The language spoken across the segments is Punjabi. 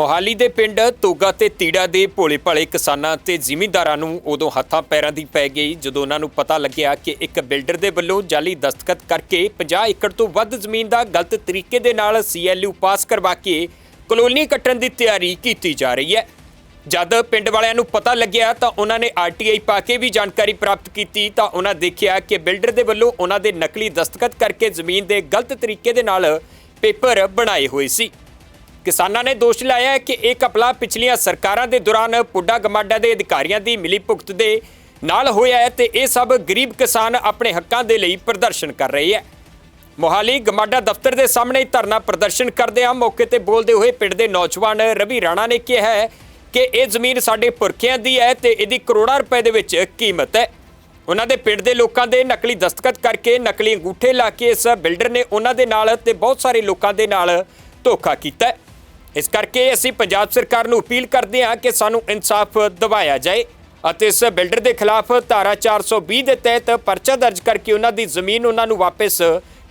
ਮੋਹਾਲੀ ਦੇ ਪਿੰਡ ਤੋਗਾ ਤੇ ਤੀੜਾ ਦੇ ਭੋਲੇ ਭਾਲੇ ਕਿਸਾਨਾਂ ਤੇ ਜ਼ਿਮੀਂਦਾਰਾਂ ਨੂੰ ਉਦੋਂ ਹੱਥਾਂ ਪੈਰਾਂ ਦੀ ਪੈ ਗਈ, ਜਦੋਂ ਉਹਨਾਂ ਨੂੰ ਪਤਾ ਲੱਗਿਆ ਕਿ ਇੱਕ ਬਿਲਡਰ ਦੇ ਵੱਲੋਂ ਜਾਲੀ ਦਸਤਖਤ ਕਰਕੇ 50 ਏਕੜ ਤੋਂ ਵੱਧ ਜ਼ਮੀਨ ਦਾ ਗਲਤ ਤਰੀਕੇ ਦੇ ਨਾਲ ਸੀਐਲਯੂ ਪਾਸ ਕਰਵਾ ਕੇ ਕਲੋਨੀ ਕੱਟਣ ਦੀ ਤਿਆਰੀ ਕੀਤੀ ਜਾ ਰਹੀ ਹੈ। ਜਦ ਪਿੰਡ ਵਾਲਿਆਂ ਨੂੰ ਪਤਾ ਲੱਗਿਆ ਤਾਂ ਉਹਨਾਂ ਨੇ ਆਰਟੀਆਈ ਪਾ ਕੇ ਵੀ ਜਾਣਕਾਰੀ ਪ੍ਰਾਪਤ ਕੀਤੀ, ਤਾਂ ਉਹਨਾਂ ਦੇਖਿਆ ਕਿ ਬਿਲਡਰ ਦੇ ਵੱਲੋਂ ਉਹਨਾਂ ਦੇ ਨਕਲੀ ਦਸਤਖਤ ਕਰਕੇ ਜ਼ਮੀਨ ਦੇ ਗਲਤ ਤਰੀਕੇ ਦੇ ਨਾਲ ਪੇਪਰ ਬਣਾਏ ਹੋਏ ਸੀ। ਕਿਸਾਨਾਂ ਨੇ ਦੋਸ਼ ਲਾਇਆ ਹੈ ਕਿ ਇਹ ਕਪਲਾ ਪਿਛਲੀਆਂ ਸਰਕਾਰਾਂ ਦੇ ਦੌਰਾਨ ਪੁੱਡਾ ਗਮਾਡਾ ਦੇ ਅਧਿਕਾਰੀਆਂ ਦੀ ਮਿਲੀ ਭੁਗਤ ਦੇ ਨਾਲ ਹੋਇਆ ਹੈ ਤੇ ਇਹ ਸਭ ਗਰੀਬ ਕਿਸਾਨ ਆਪਣੇ ਹੱਕਾਂ ਦੇ ਲਈ ਪ੍ਰਦਰਸ਼ਨ ਕਰ ਰਹੇ ਹੈ ਮੋਹਾਲੀ ਗਮਾਡਾ ਦਫ਼ਤਰ ਦੇ ਸਾਹਮਣੇ ਧਰਨਾ ਪ੍ਰਦਰਸ਼ਨ ਕਰਦੇ ਆ ਮੌਕੇ ਤੇ ਬੋਲਦੇ ਹੋਏ ਪਿੰਡ ਦੇ ਨੌਜਵਾਨ ਰਵੀ ਰਾਣਾ ਨੇ ਕਿਹਾ ਹੈ ਕਿ ਇਹ ਜ਼ਮੀਨ ਸਾਡੇ ਪੁਰਖਿਆਂ ਦੀ ਹੈ ਤੇ ਇਹਦੀ ਕਰੋੜਾਂ ਰੁਪਏ ਦੇ ਵਿੱਚ ਕੀਮਤ ਹੈ ਉਹਨਾਂ ਦੇ ਪਿੰਡ ਦੇ ਲੋਕਾਂ ਦੇ ਨਕਲੀ ਦਸਤਖਤ ਕਰਕੇ ਨਕਲੀ ਅੰਗੂਠੇ ਲਾ ਕੇ ਇਸ ਬਿਲਡਰ ਨੇ ਉਹਨਾਂ ਦੇ ਨਾਲ ਤੇ ਬਹੁਤ ਸਾਰੇ ਲੋਕਾਂ ਦੇ ਨਾਲ ਧੋਖਾ ਕੀਤਾ ਹੈ। ਇਸ ਕਰਕੇ ਅਸੀਂ ਪੰਜਾਬ ਸਰਕਾਰ ਨੂੰ ਅਪੀਲ ਕਰਦੇ ਹਾਂ ਕਿ ਸਾਨੂੰ ਇਨਸਾਫ ਦਿਵਾਇਆ ਜਾਏ ਅਤੇ ਇਸ ਬਿਲਡਰ ਦੇ ਖਿਲਾਫ ਧਾਰਾ 420 ਦੇ ਤਹਿਤ ਪਰਚਾ ਦਰਜ ਕਰਕੇ ਉਹਨਾਂ ਦੀ ਜ਼ਮੀਨ ਉਹਨਾਂ ਨੂੰ ਵਾਪਸ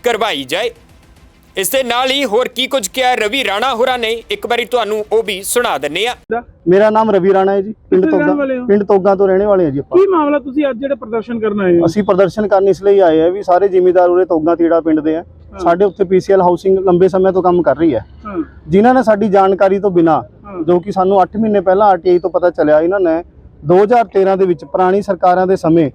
ਕਰਵਾਈ ਜਾਏ ਇਸ ਦੇ ਨਾਲ ਹੀ ਹੋਰ ਕੀ ਕੁਝ ਕਿਹਾ ਰਵੀ ਰਾਣਾ ਹੋਰਾਂ ਨੇ ਇੱਕ ਵਾਰੀ ਤੁਹਾਨੂੰ ਉਹ ਵੀ ਸੁਣਾ ਦਿੰਨੇ ਆ ਮੇਰਾ ਨਾਮ ਰਵੀ ਰਾਣਾ ਹੈ ਜੀ ਪਿੰਡ ਕਿੱਥੇ ਰਹਿਣ ਤੋਗਾ ਵਾਲੇ ਹੋ? ਪਿੰਡ ਤੋਗਾ ਤੋਂ ਰਹਿਣੇ ਵਾਲੇ ਹਾਂ ਜੀ ਆਪਾਂ ਕੀ ਮਾਮਲਾ ਤੁਸੀਂ ਅੱਜ ਜਿਹੜੇ ਪ੍ਰਦਰਸ਼ਨ ਕਰਨ ਆਏ ਹੋ ਅਸੀਂ ਪ੍ਰਦਰਸ਼ਨ ਕਰਨ ਇਸ ਲਈ ਆਏ ਆ ਵੀ ਸਾਰੇ ਜ਼ਿਮੀਦਾਰ ਉਰੇ ਤੋਗਾ ਤੀੜਾ ਪਿੰਡ ਦੇ ਆ। ਸਾਡੇ ਉੱਥੇ ਪੀਸੀਐਲ ਹਾਊਸਿੰਗ ਲੰਬੇ ਸਮੇਂ ਤੋਂ ਕੰਮ ਕਰ ਰਹੀ ਹੈ। ਜਿਨ੍ਹਾਂ ਨੇ ਸਾਡੀ ਜਾਣਕਾਰੀ ਤੋਂ ਬਿਨਾ। ਜੋ ਕਿ ਸਾਨੂੰ 8 ਮਹੀਨੇ ਪਹਿਲਾਂ ਆਰਟੀਆਈ ਤੋਂ ਪਤਾ ਚੱਲਿਆ ਇਹਨਾਂ ਨੇ 2013 ਦੇ ਵਿੱਚ ਪੁਰਾਣੀ ਸਰਕਾਰਾਂ ਦੇ ਸਮੇਂ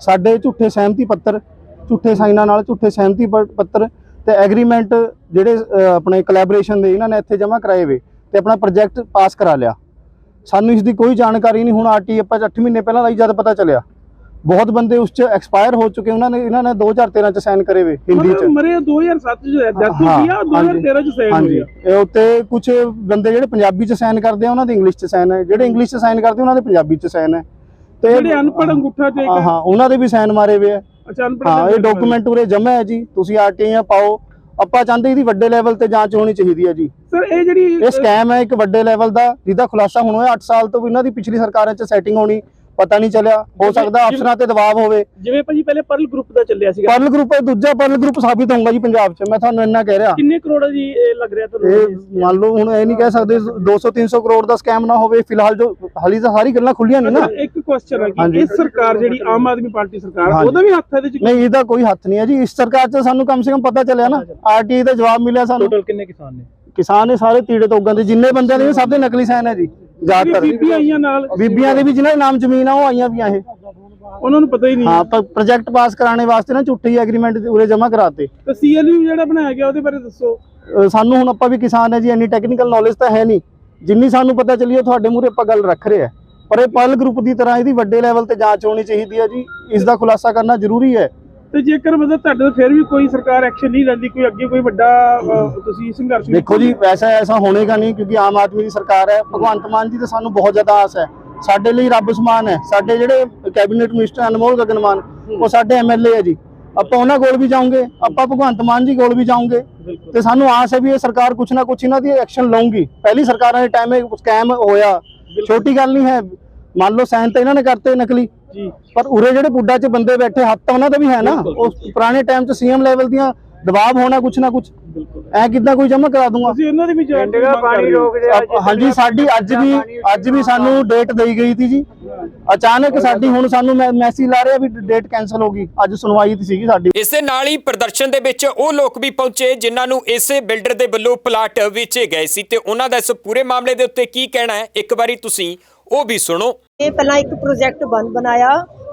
ਸਾਡੇ ਝੂਠੇ ਸਹਿਮਤੀ ਪੱਤਰ ਝੂਠੇ ਸਾਈਨਾਂ ਨਾਲ ਝੂਠੇ ਸਹਿਮਤੀ ਪੱਤਰ ਤੇ ਐਗਰੀਮੈਂਟ ਜਿਹੜੇ ਆਪਣੇ ਕੋਲੈਬੋਰੇਸ਼ਨ ਦੇ ਇਹਨਾਂ ਨੇ ਇੱਥੇ ਜਮ੍ਹਾਂ ਕਰਾਏ ਵੇ ਤੇ ਆਪਣਾ ਪ੍ਰੋਜੈਕਟ ਪਾਸ ਕਰਾ ਲਿਆ। ਸਾਨੂੰ ਇਸ ਦੀ ਕੋਈ ਜਾਣਕਾਰੀ ਨਹੀਂ ਹੁਣ ਆਰਟੀ ਆਪਾਂ 8 ਮਹੀਨੇ ਪਹਿਲਾਂ ਦਾ ਹੀ ਜਦ ਪਤਾ ਚੱਲਿਆ। ਬਹੁਤ ਬੰਦੇ ਉਸ ਚ ਐਕਸਪਾਇਰ ਹੋ ਚੁੱਕੇ ਉਹਨਾਂ ਨੇ ਇਹਨਾਂ ਨੇ 2013 ਚ ਸਾਈਨ ਕਰੇ ਵੇ ਹਿੰਦੀ ਚ। ਮਰੇ 2007 ਚ ਡੈਥ ਹੋਈ ਆ 2013 ਚ ਸਾਈਨ ਹੋਈ ਆ ਇਹ ਉੱਤੇ ਕੁਝ ਬੰਦੇ ਜਿਹੜੇ ਪੰਜਾਬੀ ਚ ਸਾਈਨ ਕਰਦੇ ਆ ਉਹਨਾਂ ਦੇ ਇੰਗਲਿਸ਼ ਚ ਸਾਈਨ ਹੈ। ਜਿਹੜੇ ਇੰਗਲਿਸ਼ ਚ ਸਾਈਨ ਕਰਦੇ ਉਹਨਾਂ ਦੇ ਪੰਜਾਬੀ ਚ ਸਾਈਨ ਹੈ। ਤੇ ਜਿਹੜੇ ਅਨਪੜ੍ਹ ਅੰਗੂਠਾ ਟੇਕ ਹਾਂ ਹਾਂ ਉਹਨਾਂ ਦੇ ਵੀ ਸਾਈਨ ਮਾਰੇ ਵੇ ਆ। ਅੱਛਾ ਅਨਪੜ੍ਹ ਹਾਂ ਇਹ ਡਾਕੂਮੈਂਟ ਉਰੇ ਜਮ੍ਹਾਂ ਹੈ ਜੀ। ਤੁਸੀਂ ਆਰਟੀਆਈ ਪਾਓ। ਆਪਾਂ ਚਾਹੁੰਦੇ ਇਹਦੀ ਵੱਡੇ ਲੈਵਲ ਤੇ ਜਾਂਚ ਹੋਣੀ ਚਾਹੀਦੀ ਹੈ ਜੀ। ਸਰ ਇਹ ਜਿਹੜੀ ਇਹ ਸਕੈਮ ਹੈ ਇੱਕ ਵੱਡੇ ਲੈਵਲ ਦਾ ਜਿਹਦਾ ਖੁਲਾਸਾ ਹੁਣ ਹੋਇਆ 8 ਸਾਲ ਤੋਂ ਵੀ। ਇਹਨਾਂ ਦੀ ਪਿਛਲੀ ਸਰਕਾਰਾਂ 'ਚ ਸੈਟਿੰਗ ਹੋਣੀ। ਪਤਾ ਨਹੀਂ ਚੱਲਿਆ ਹੋ ਸਕਦਾ ਅਫਸਰਾਂ ਤੇ ਦਬਾਅ ਹੋਵੇ। ਜਿਵੇਂ ਭਾਜੀ ਪਹਿਲੇ ਪਰਲ ਗਰੁੱਪ ਦਾ ਚੱਲਿਆ ਸੀਗਾ। ਪਰਲ ਗਰੁੱਪ ਇਹ ਦੂਜਾ ਪਰਲ ਗਰੁੱਪ ਸਾਬਿਤ ਹੋਊਗਾ ਜੀ ਪੰਜਾਬ 'ਚ ਮੈਂ ਤੁਹਾਨੂੰ ਇੰਨਾ ਕਹਿ ਰਿਹਾ। ਕਿੰਨੇ ਕਰੋੜ ਜੀ ਇਹ ਲੱਗ ਰਿਹਾ ਇਹ ਤੁਹਾਨੂੰ ਮੰਨ ਲਓ ਹੁਣ ਇਹ ਨਹੀਂ ਕਹਿ ਸਕਦੇ 200 300 ਕਰੋੜ ਦਾ ਸਕੈਮ ਨਾ ਹੋਵੇ ਫਿਲਹਾਲ ਜੋ ਹਾਲੀ ਤਾਂ ਸਾਰੀ ਗੱਲਾਂ ਖੁੱਲੀਆਂ ਨਹੀਂ ਨਾ। ਇੱਕ ਕੁਐਸਚਨ ਹੈ ਕਿ। ਇਹ ਸਰਕਾਰ ਜਿਹੜੀ ਆਮ ਆਦਮੀ ਪਾਰਟੀ ਸਰਕਾਰ। ਉਹਦਾ ਵੀ ਹੱਥ ਹੈ ਇਹਦੇ ਚ ਨਹੀਂ ਇਹਦਾ ਕੋਈ ਹੱਥ ਨਹੀਂ ਹੈ ਜੀ। ਇਸ ਸਰਕਾਰ 'ਚ ਸਾਨੂੰ ਕਮ ਸੇ ਕਮ ਪਤਾ ਚੱਲਿਆ ਨਾ। ਆਰਟੀਆਈ ਦਾ ਜਵਾਬ ਮਿਲਿਆ ਸਾਨੂੰ। ਟੋਟਲ ਕਿੰਨੇ ਕਿਸਾਨ ਨੇ? ਕਿਸਾਨ ਇਹ ਸਾਰੇ ਤੀੜੇ ਤੋਗਾਂ ਦੇ ਜਿੰਨੇ ਬੰਦਿਆਂ ਦੇ ਸਭ ਦੇ ਨਕਲੀ ਸਾਈਨ ਹੈ ਜੀ। ਜ਼ਿਆਦਾਤਰ ਬੀਬੀਆਂ ਆਈਆਂ ਨਾਲ। ਬੀਬੀਆਂ ਦੇ ਵੀ ਜਿਨ੍ਹਾਂ ਦੇ ਨਾਮ ਜ਼ਮੀਨ ਆ ਉਹ ਆਈਆਂ ਵੀ ਆ ਇਹ। ਉਹਨਾਂ ਨੂੰ ਪਤਾ ਹੀ ਨਹੀਂ। ਹਾਂ ਪਰ ਪ੍ਰੋਜੈਕਟ ਪਾਸ ਕਰਾਉਣੇ ਵਾਸਤੇ ਨਾ ਝੂਠੇ ਐਗਰੀਮੈਂਟ ਉਰੇ ਜਮ੍ਹਾਂ ਕਰਾਤੇ। ਤੇ ਸੀਐਲਯੂ ਜਿਹੜਾ ਬਣਾਇਆ ਗਿਆ ਉਹਦੇ ਬਾਰੇ ਦੱਸੋ। ਅ, ਸਾਨੂੰ ਹੁਣ ਆਪਾਂ ਵੀ ਕਿਸਾਨ ਹੈ ਜੀ ਇੰਨੀ ਟੈਕਨੀਕਲ ਨੌਲੇਜ ਤਾਂ ਹੈ ਨਹੀਂ। ਜਿੰਨੀ ਸਾਨੂੰ ਪਤਾ ਚੱਲੀ ਹੈ ਤੁਹਾਡੇ ਮੂਹਰੇ ਆਪਾਂ ਗੱਲ ਰੱਖ ਰਹੇ ਆ ਪਰ ਇਹ ਪਲ ਗਰੁੱਪ ਦੀ ਤਰ੍ਹਾਂ ਇਹਦੀ ਵੱਡੇ ਲੈਵਲ ਤੇ ਜਾਂਚ ਹੋਣੀ ਚਾਹੀਦੀ ਹੈ ਜੀ। ਇਸ ਦਾ ਖੁਲਾਸਾ ਕਰਨਾ ਜ਼ਰੂਰੀ ਹੈ। ਤੇ ਜੇਕਰ ਮਤਲਬ ਤੁਹਾਡੇ ਤੋਂ ਫਿਰ ਵੀ ਕੋਈ ਸਰਕਾਰ ਐਕਸ਼ਨ ਨਹੀਂ ਲੈਂਦੀ ਕੋਈ ਅੱਗੇ ਕੋਈ ਵੱਡਾ ਤੁਸੀਂ ਸੰਘਰਸ਼ ਦੇਖੋ ਜੀ ਵੈਸਾ ਐਸਾ ਹੋਣੇਗਾ ਨਹੀਂ ਕਿਉਂਕਿ ਆਮ ਆਦਮੀ ਦੀ ਸਰਕਾਰ ਹੈ। ਭਗਵੰਤ ਮਾਨ ਜੀ ਤੇ ਸਾਨੂੰ ਬਹੁਤ ਜ਼ਿਆਦਾ ਆਸ ਹੈ। ਸਾਡੇ ਲਈ ਰੱਬ ਸਮਾਨ ਹੈ। ਸਾਡੇ ਜਿਹੜੇ ਕੈਬਨਿਟ ਮਿਨਿਸਟਰ ਅਨਮੋਲ ਗਗਨਮਾਨ ਉਹ ਸਾਡੇ ਐਮਐਲਏ ਹੈ ਜੀ। ਆਪਾਂ ਉਹਨਾਂ ਕੋਲ ਵੀ ਜਾਵਾਂਗੇ ਆਪਾਂ ਭਗਵੰਤ ਮਾਨ ਜੀ ਕੋਲ ਵੀ ਜਾਵਾਂਗੇ ਤੇ ਸਾਨੂੰ ਆਸ ਹੈ ਵੀ ਇਹ ਸਰਕਾਰ ਕੁਛ ਨਾ ਕੁਛ ਇਹਨਾਂ ਦੀ ਐਕਸ਼ਨ ਲਊਗੀ। ਪਹਿਲੀ ਸਰਕਾਰਾਂ ਦੇ ਟਾਈਮ ਇਹ ਸਕੈਮ ਹੋਇਆ। ਛੋਟੀ ਗੱਲ ਨਹੀਂ ਹੈ। ਮੰਨ ਲਓ ਸਾਈਨ ਤਾਂ ਇਹਨਾਂ ਨੇ ਕਰਤੇ ਨਕਲੀ। ਜੀ। ਪਰ ਉਰੇ ਜਿਹੜੇ ਪੁੱਡਾ 'ਚ ਬੰਦੇ ਬੈਠੇ ਹੱਥ ਤਾਂ ਉਹਨਾਂ ਦਾ ਵੀ ਹੈ ਨਾ। ਉਸ ਪੁਰਾਣੇ ਟਾਈਮ 'ਚ ਸੀਐਮ ਲੈਵਲ ਦੀਆਂ ਦਬਾਅ ਹੋਣਾ ਕੁਛ ਨਾ ਕੁਛ ਐ ਕਿੱਦਾਂ ਕੋਈ ਜਮ੍ਹਾਂ ਕਰਾ ਦੂੰਗਾ? ਤੁਸੀਂ ਇਹਨਾਂ ਦੀ ਵੀ ਪਾਣੀ ਰੋਕ ਹਾਂਜੀ ਸਾਡੀ ਅੱਜ ਵੀ ਅੱਜ ਵੀ ਸਾਨੂੰ ਡੇਟ ਦੇਈ ਗਈ ਸੀ ਜੀ। ਅਚਾਨਕ ਸਾਡੀ ਹੁਣ ਸਾਨੂੰ ਮੈਸੇਜ ਲਾ ਰਿਹਾ ਵੀ ਡੇਟ ਕੈਨਸਲ ਹੋ ਗਈ। ਅੱਜ ਸੁਣਵਾਈ ਤੀ ਸੀਗੀ ਸਾਡੀ। ਇਸ ਦੇ ਨਾਲ ਹੀ ਪ੍ਰਦਰਸ਼ਨ ਦੇ ਵਿੱਚ ਉਹ ਲੋਕ ਵੀ ਪਹੁੰਚੇ ਜਿਨ੍ਹਾਂ ਨੂੰ ਇਸੇ ਬਿਲਡਰ ਦੇ ਵੱਲੋਂ ਪਲਾਟ ਵੇਚੇ ਗਏ ਸੀ ਤੇ ਉਹਨਾਂ ਦਾ ਇਸ ਪੂਰੇ ਮਾਮਲੇ ਦੇ ਉੱਤੇ ਕੀ ਕਹਿਣਾ ਹੈ? ਇੱਕ ਵਾਰੀ ਤੁਸੀਂ ਉਹ ਵੀ ਸੁਣੋ। ਇਹ ਪਹਿਲਾਂ ਇੱਕ ਪ੍ਰੋਜੈਕਟ ਬਣ, ਬਣਾਇਆ।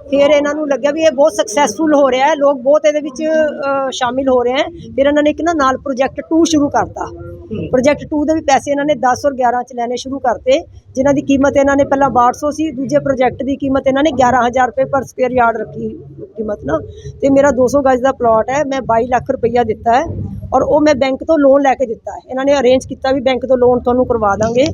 ਫਿਰ ਇਹਨਾਂ ਨੂੰ ਲੱਗਿਆ ਵੀ ਇਹ ਬਹੁਤ ਸਕਸੈਸਫੁਲ ਹੋ ਰਿਹਾ ਹੈ। ਲੋਕ ਬਹੁਤ ਇਹਦੇ ਵਿੱਚ ਸ਼ਾਮਿਲ ਹੋ ਰਹੇ ਹੈ। ਫਿਰ ਇਹਨਾਂ ਨੇ ਇੱਕ ਨਾ ਨਾਲ ਪ੍ਰੋਜੈਕਟ 2 ਸ਼ੁਰੂ ਕਰਤਾ। ਪ੍ਰੋਜੈਕਟ 2 ਦੇ ਵੀ ਪੈਸੇ ਇਹਨਾਂ ਨੇ 10 ਔਰ 11 ਚ ਲੈਣੇ ਸ਼ੁਰੂ ਕਰਤੇ। ਜਿਨ੍ਹਾਂ ਦੀ ਕੀਮਤ ਇਹਨਾਂ ਨੇ ਪਹਿਲਾਂ 1200 ਸੀ ਦੂਜੇ ਪ੍ਰੋਜੈਕਟ ਦੀ ਕੀਮਤ ਇਹਨਾਂ ਨੇ 11000 ਰੁਪਏ ਪਰ ਸਕੁਅਰ ਯਾਰਡ ਰੱਖੀ ਕੀਮਤ ਨਾ। ਤੇ ਮੇਰਾ 200 ਗਜ ਦਾ ਪਲਾਟ ਹੈ। ਮੈਂ 22 ਲੱਖ ਰੁਪਈਆ ਦਿੱਤਾ ਹੈ। ਔਰ ਉਹ ਮੈਂ ਬੈਂਕ ਤੋਂ ਲੋਨ ਲੈ ਕੇ ਦਿੱਤਾ ਹੈ। ਇਹਨਾਂ ਨੇ ਅਰੇਂਜ ਕੀਤਾ ਵੀ ਬੈਂਕ ਤੋਂ ਲੋਨ ਤੁਹਾਨੂੰ ਕਰਵਾ ਦਾਂਗੇ।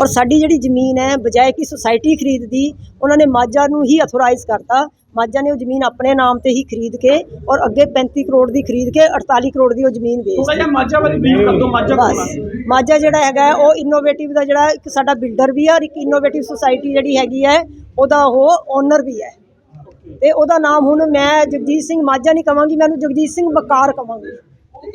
ਔਰ ਸਾਡੀ ਜਿਹੜੀ ਜ਼ਮੀਨ ਹੈ ਬਜਾਏ ਕਿ ਸੁਸਾਇਟੀ ਖਰੀਦਦੀ ਉਹਨਾਂ ਨੇ ਮਾਝਾ ਨੂੰ ਹੀ ਅਥੋਰਾਈਜ਼ ਕਰਤਾ। ਮਾਝਾ ਨੇ ਉਹ ਜ਼ਮੀਨ ਆਪਣੇ ਨਾਮ ਤੇ ਹੀ ਖਰੀਦ ਕੇ ਔਰ ਅੱਗੇ 35 ਕਰੋੜ ਦੀ ਖਰੀਦ ਕੇ 48 ਕਰੋੜ ਦੀ ਉਹ ਜ਼ਮੀਨ ਵੇਚਤੀ ਜਿਹਾ ਮਾਝਾ ਵਾਲੀ ਬੀਲ ਕਰ ਦੋ ਮਾਝਾ ਬਸ। ਮਾਝਾ ਜਿਹੜਾ ਹੈਗਾ ਉਹ ਇਨੋਵੇਟਿਵ ਦਾ ਜਿਹੜਾ ਇੱਕ ਸਾਡਾ ਬਿਲਡਰ ਵੀ ਹੈ ਔਰ ਇੱਕ ਇਨੋਵੇਟਿਵ ਸੁਸਾਇਟੀ ਜਿਹੜੀ ਹੈਗੀ ਹੈ ਉਹਦਾ ਉਹ ਓਨਰ ਵੀ ਹੈ। ਤੇ ਉਹਦਾ ਨਾਮ ਹੁਣ ਮੈਂ ਜਗਜੀਤ ਸਿੰਘ ਮਾਝਾ ਨਹੀਂ ਕਵਾਂਗੀ ਮੈਂ ਉਹਨੂੰ ਜਗਜੀਤ ਸਿੰਘ ਬਕਾਰ ਕਵਾਂਗੀ।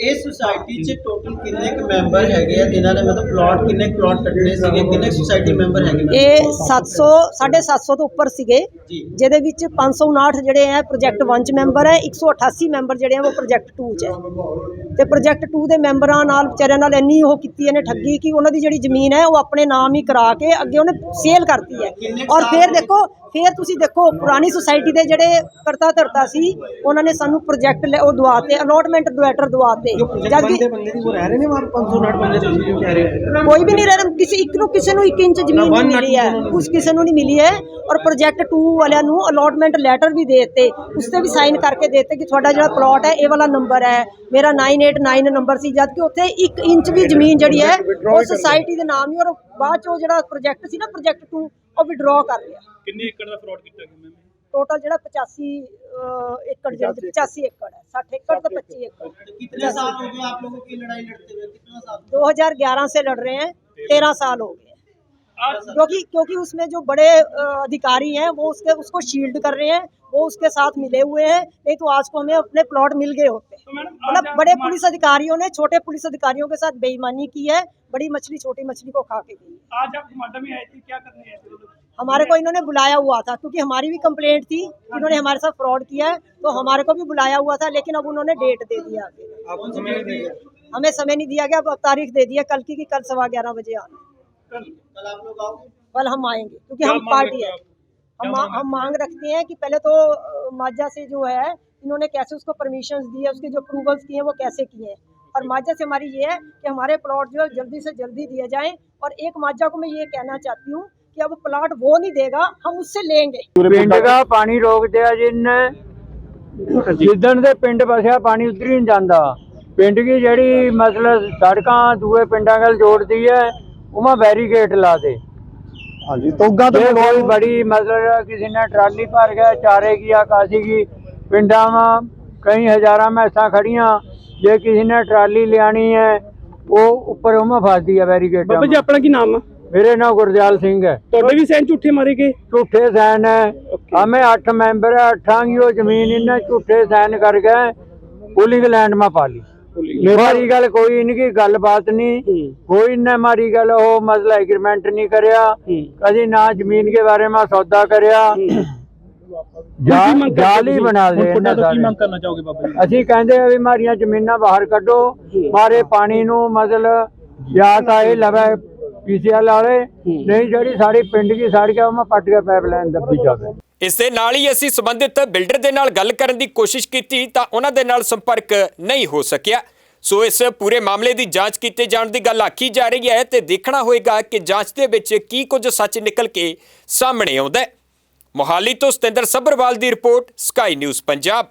ਇਸ ਸੁਸਾਇਟੀ 'ਚ ਟੋਟਲ ਕਿੰਨੇ ਕੁ ਮੈਂਬਰ ਹੈਗੇ ਆ ਜਿਨ੍ਹਾਂ ਨੇ ਮਤਲਬ ਪਲਾਟ ਕਿੰਨੇ ਪਲਾਟ ਕੱਢਣੇ ਸੀਗੇ ਕਿੰਨੇ ਸੁਸਾਇਟੀ ਮੈਂਬਰ ਹੈਗੇ ਇਹ 700 750 ਤੋਂ ਉੱਪਰ ਸੀਗੇ ਜਿਹਦੇ ਵਿੱਚ 559 ਜਿਹੜੇ ਹੈ ਪ੍ਰੋਜੈਕਟ 1 ਚ ਮੈਂਬਰ ਹੈ 188 ਮੈਂਬਰ ਜਿਹੜੇ ਆ ਉਹ ਪ੍ਰੋਜੈਕਟ 2 ਚ ਹੈ। ਤੇ ਪ੍ਰੋਜੈਕਟ 2 ਦੇ ਮੈਂਬਰਾਂ ਨਾਲ ਵਿਚਾਰਿਆਂ ਨਾਲ ਇੰਨੀ ਉਹ ਕੀਤੀ ਇਹਨੇ ਠੱਗੀ ਕਿ ਉਹਨਾਂ ਦੀ ਜਿਹੜੀ ਜ਼ਮੀਨ ਹੈ ਉਹ ਆਪਣੇ ਨਾਮ ਹੀ ਕਰਾ ਕੇ ਅੱਗੇ ਉਹਨੇ ਸੇਲ ਕਰਤੀ ਹੈ। ਔਰ ਫਿਰ ਦੇਖੋ ਫਿਰ ਤੁਸੀਂ ਦੇਖੋ ਪੁਰਾਣੀ ਸੁਸਾਇਟੀ ਦੇ ਜਿਹੜੇ ਕਰਤਾ ਧਰਤਾ ਸੀ ਉਹਨਾਂ ਨੇ ਸਾਨੂੰ ਪ੍ਰੋਜੈਕਟ ਉਹ ਦਵਾਤੇ ਅਲੋਟਮੈਂਟ ਡਿਵਾਈਡਰ ਦਵਾਤੇ। ਜਦ ਕਿ ਬੰਦੇ ਦੀ ਉਹ ਰਹਿ ਰਹੇ ਨੇ ਮਾਰ 559 ਬੰਦੇ ਤੁਸੀਂ ਜੋ ਕਹਿ ਰਹੇ ਹੋ? ਕੋਈ ਵੀ ਨਹੀਂ ਰਹਿ ਰਿਹਾ ਕਿਸੇ ਇੱਕ ਨੂੰ ਕਿਸੇ ਨੂੰ 1 ਇੰਚ ਜ਼ਮੀਨ ਨਹੀਂ ਮਿਲੀ ਹੈ ਉਸ ਕਿਸੇ ਨੂੰ ਨਹੀਂ ਮਿਲੀ ਹੈ। ਔਰ ਪ੍ਰੋਜੈਕਟ 2 ਵਾਲਿਆਂ ਨੂੰ ਅਲੋਟਮੈਂਟ ਲੈਟਰ ਵੀ ਦੇ ਦਿੱਤੇ ਉਸ ਤੇ ਵੀ ਸਾਈਨ ਕਰਕੇ ਦੇ ਦਿੱਤੇ ਕਿ ਤੁਹਾਡਾ ਜਿਹੜਾ ਪਲਾਟ ਹੈ ਇਹ ਵਾਲਾ ਨੰਬਰ ਹੈ। ਮੇਰਾ 989 ਨੰਬਰ ਸੀ ਜਦ ਕਿ ਉੱਥੇ 1 ਇੰਚ ਵੀ ਜ਼ਮੀਨ ਜਿਹੜੀ ਹੈ ਉਹ ਸੁਸਾਇਟੀ ਦੇ ਨਾਮ ਹੀ ਔਰ ਬਾਅਦ ਚ ਉਹ ਜਿਹੜਾ ਪ੍ਰੋਜੈਕਟ ਸੀ ਨਾ ਪ੍ਰੋਜੈਕਟ 2 ਉਹ ਵਿਡਰਾ ਕਰ ਲਿਆ ਕਿੰਨੇ ਏਕੜ ਦਾ ਫਰਾਡ ਕੀਤਾ ਗਿਆ ਮੈਮ ਟੋਟਲ ਜਿਹੜਾ 85 ਅਹ, ਏਕੜ ਜਿਹੜੀ 85 ਏਕੜ ਹੈ 60 ਏਕੜ ਤੇ 25 ਏਕੜ कितने साल हो गए आप लोगों की लड़ाई लड़ते हुए कितना साल 2011 से लड़ रहे हैं तेरह साल हो गए क्योंकि क्योंकि उसमें जो बड़े अधिकारी हैं वो उसके उसको शील्ड कर रहे हैं वो उसके साथ मिले हुए हैं नहीं तो आज को हमें अपने प्लॉट मिल गए होते। मतलब बड़े पुलिस अधिकारियों ने छोटे पुलिस अधिकारियों के साथ बेईमानी की है बड़ी मछली छोटी मछली को खा के गई आज आप में आए थे क्या करने आए थे? हमारे को इन्होंने बुलाया हुआ था क्योंकि हमारी भी कंप्लेंट थी इन्होंने हमारे साथ फ्रॉड किया है तो हमारे को भी बुलाया हुआ था लेकिन अब उन्होंने डेट दे दिया। हमें समय नहीं दिया गया अब तारीख दे दिया कल की कि कल सवा ग्यारह बजे आना कल आप लोग आओगे कल हम आएंगे क्योंकि क्या हम मांग पार्टी रखते है हो आप? हम क्या मा- मांग हम मांग रखते हैं कि पहले तो अ, माजा से जो है इन्होंने कैसे उसको परमिशन दी है उसके जो अप्रूवल्स किए हैं वो कैसे किए हैं और माजा से हमारी ये है कि हमारे प्लॉट जो है जल्दी से जल्दी दिए जाएं और एक माजा को मैं ये कहना चाहती हूँ कि अब प्लॉट वो नहीं देगा हम उससे लेंगे ਪਿੰਡ ਦਾ ਪਾਣੀ ਰੋਕਦੇ ਆ ਜਿੰਨੇ ਜਿੱਦਣ ਦੇ ਪਿੰਡ ਵਸਿਆ ਪਾਣੀ ਉਧਰ ਹੀ ਨਹੀਂ ਜਾਂਦਾ ਪਿੰਡ ਦੀ ਜਿਹੜੀ ਮਤਲਬ ਸੜਕਾਂ ਦੂਏ ਪਿੰਡਾਂ ਨਾਲ ਜੋੜਦੀ ਹੈ ਉਹ ਮੈਂ ਲਾ ਦੇ। ਹਾਂਜੀ ਤੋਗਾ ਤੇ ਇਹ ਬੜੀ ਮਤਲਬ ਕਿਸੇ ਨੇ ਟਰਾਲੀ ਭਰ ਗਿਆ ਚਾਰੇ ਗਿਆ ਕਾਸੀ ਕੀ ਪਿੰਡਾਂ ਵਾਂ ਕਈ ਹਜ਼ਾਰਾਂ ਮੈਸਾਂ ਖੜੀਆਂ ਜੇ ਕਿਸੇ ਨੇ ਟਰਾਲੀ ਲਿਆਣੀ ਹੈ ਉਹ ਉੱਪਰ ਉਹ ਫਸਦੀ ਆ ਬੈਰੀਕੇਡ ਬਾਬਾ ਜੀ ਆਪਣਾ ਕੀ ਨਾਮ ਆ? ਮੇਰੇ ਨਾਮ ਗੁਰਦਿਆਲ ਸਿੰਘ ਹੈ। ਤੁਹਾਡੇ ਵੀ ਸੈਨ ਝੂਠੇ ਮਾਰੇ ਗਏ? ਝੂਠੇ ਸੈਨ ਹੈ। ਹਮੇ ਅੱਠ ਮੈਂਬਰ ਅੱਠਾਂ ਹੈ ਉਹ ਜ਼ਮੀਨ ਇਹਨਾਂ ਝੂਠੇ ਸੈਨ ਕਰ ਗਏ ਪੁਲਿੰਗ ਲੈਂਡ ਮਾ ਪਾ ਲਈ। ਮਾਰੀ ਗੱਲ ਕੋਈ ਨਹੀਂ ਕੀ ਗੱਲਬਾਤ ਨਹੀਂ ਕੋਈ ਨਾ ਮਾਰੀ ਗੱਲ ਉਹ ਮਸਲਾ ਐਗਰੀਮੈਂਟ ਨਹੀਂ ਕਰਿਆ। ਕਦੀ ਨਾ ਜ਼ਮੀਨ ਦੇ ਬਾਰੇ ਮਾ ਸੌਦਾ ਕਰਿਆ। ਜਾਲੀ ਬਣਾ ਦੇ ਅਸੀਂ ਕਹਿੰਦੇ ਆ ਵੀ ਮਾਰੀਆਂ ਜ਼ਮੀਨਾਂ ਬਾਹਰ ਕੱਢੋ। ਮਾਰੇ ਪਾਣੀ ਨੂੰ ਮਤਲਬ ਜਾਂ ਤਾਂ ਇਹ ਲਵੇ ਪੀਸੀਐਲ ਵਾਲੇ। ਨਹੀਂ ਜਿਹੜੀ ਸਾਰੀ ਪਿੰਡ ਦੀ ਸੜਕ ਆ ਉਹ ਮੈਂ ਪੱਟ ਕੇ ਪਾਈਪਲਾਈਨ ਦੱਬੀ ਜਾਵੇ। ਇਸ ਦੇ ਨਾਲ ਹੀ ਅਸੀਂ ਸੰਬੰਧਿਤ ਬਿਲਡਰ ਦੇ ਨਾਲ ਗੱਲ ਕਰਨ ਦੀ ਕੋਸ਼ਿਸ਼ ਕੀਤੀ ਤਾਂ ਉਹਨਾਂ ਦੇ ਨਾਲ ਸੰਪਰਕ ਨਹੀਂ ਹੋ ਸਕਿਆ। ਸੋ ਇਸ ਪੂਰੇ ਮਾਮਲੇ ਦੀ ਜਾਂਚ ਕੀਤੇ ਜਾਣ ਦੀ ਗੱਲ ਆਖੀ ਜਾ ਰਹੀ ਹੈ ਤੇ ਦੇਖਣਾ ਹੋਏਗਾ ਕਿ ਜਾਂਚ ਦੇ ਵਿੱਚ ਕੀ ਕੁਝ ਸੱਚ ਨਿਕਲ ਕੇ ਸਾਹਮਣੇ ਆਉਂਦਾ ਹੈ। ਮੋਹਾਲੀ ਤੋਂ ਸਤਿੰਦਰ ਸੱਭਰਵਾਲ ਦੀ ਰਿਪੋਰਟ, ਸਕਾਈ ਨਿਊਜ਼ ਪੰਜਾਬ।